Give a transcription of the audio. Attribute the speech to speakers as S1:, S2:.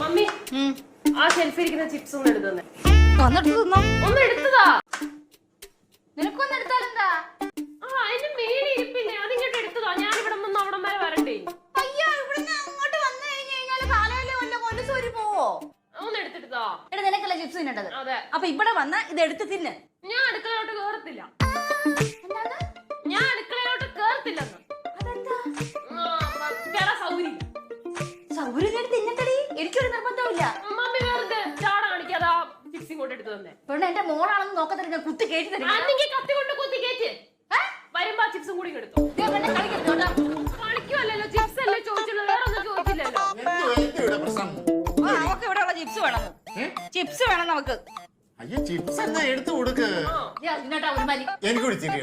S1: Mummy ആ ഷെൽഫിരിക്കുന്ന chips ഒന്ന് എടുത്തു ഒന്ന് എടുത്തതാ.
S2: നിനക്കൊന്നും എടുത്താലെന്താ
S1: ആ മേലെ ഇരിപ്പില്ലേ? അതിങ്ങോട്ട് എടുത്തതാ. ഞാൻ ഇവിടെ നിന്ന് അവിടെ വരെ വരണ്ടേ.
S2: അയ്യോ ഇവിടുന്ന് അങ്ങോട്ട് വന്നു കഴിഞ്ഞു കഴിഞ്ഞാൽ കാലയിൽ വല്ല കൊല്ലസൂരി പോവോ?
S1: ഒന്ന് എടുത്തിട്ടാ
S2: എടാ നിനക്കല്ല ചിപ്സ് തിന്നേണ്ടത്? അപ്പൊ ഇവിടെ വന്ന ഇത് എടുത്ത് തിന്ന്.
S1: ഞാൻ അടുക്കളോട്ട് കേറത്തില്ല.
S2: എനിക്കൊരു നിർബന്ധമില്ല
S1: മമ്മി വെറുതെ ചാട കാണിക്കാതാ ചിപ്സ് ഇങ്ങോട്ട് എടുത്തു തന്നെ.
S2: പെണ്ണ് എന്റെ മോളാണെന്ന് നോക്കത്തില്ല ഞാൻ കുത്തി കയറ്റി തരും.
S1: അല്ലെങ്കിൽ കത്തി കൊണ്ട് കുത്തി കയറ്റ്. വരുമ്പോ ആ ചിപ്സും കൂടി എടുത്തു. ചിപ്സ് അല്ലേ ചോദിച്ചുള്ളൂ വേറെ ഒന്നും ചോദിച്ചില്ലല്ലോ
S2: നമുക്ക് ഇവിടെ ഉള്ള ചിപ്സ് വേണം. ചിപ്സ് വേണം നമുക്ക്.
S3: അയ്യോ ചിപ്സ് എന്നാ എടുത്തു കൊടുക്ക്? എനിക്ക് ചിരി